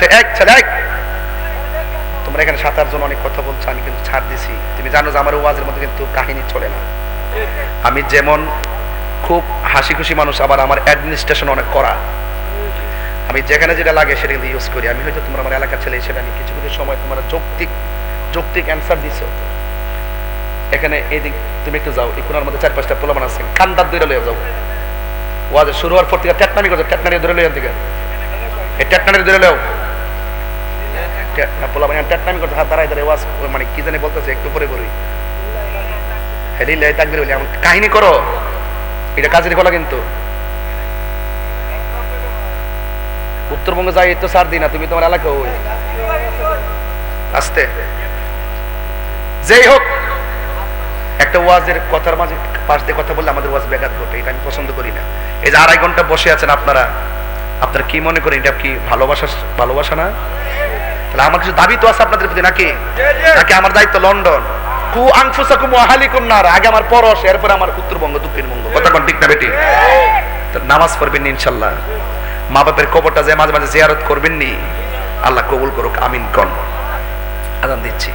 ডাকছে এক ছেলে এক তোমরা এখানে সাত, আটজন অনেক কথা বলছো, আমি কিন্তু ছাড় দিছি। তুমি জানো যে আমার ওয়াজের মধ্যে কিন্তু কাহিনী চলে না। আমি যেমন খুব হাসি খুশি মানুষ, আবার আমার অ্যাডমিনিস্ট্রেশন অনেক করা আমি যেখানে যেটা লাগে সেটা কিন্তু ইউজ করি। আমি হয়তো তোমরা আমার এলাকার ছেলে হিসেবে, আমি কিছু কিছু সময় তোমরা যৌক্তিক যৌক্তিক অ্যান্সার দিছো। এখানে এদিক, তুমি একটু যাও, এই কোনার মধ্যে চার পাঁচটা পোলামান আছে। কান্দার দূরে লয়ে যাও। ওয়াজের শুরু হওয়ার পর থেকে ট্যাটনামি করছ ট্যাটনারি ধরে লইয়া থেকে। এই ট্যাটনারি ধরে ওয়াজ মানে কাহিনী করো। এটা কাজের কলা কিন্তু। উত্তরবঙ্গে যাই তো সার দিই না, তুমি তোমার এলাকা ওই। আসতে। যেই হোক, একটা ওয়াজের কথার মাঝে পাশ দিয়ে কথা বললে আমাদের ওয়াজ ব্যাঘাত ঘটে, এটা আমি পছন্দ করি না। এই যে আড়াই ঘণ্টা বসে আছেন আপনারা আপনারা কি মনে করেন, এটা কি ভালোবাসা ভালোবাসা না? তাহলে আমার কিছু দাবি তো আছে আপনাদের প্রতি নাকি? নাকি আমার দায়িত্ব লন্ডন? কু আংফুসাকুম নার। আগে আমার পরশ এরপর আমার উত্তরবঙ্গ দক্ষিণবঙ্গ। কথা কোন ঠিক না বেটি? নামাজ পড়বেন ইনশাল্লাহ। মা বাপের কবরটা যে মাঝে মাঝে জিয়ারত করবেন নি আল্লাহ কবুল করুক আমিন কন। আদান দিচ্ছি।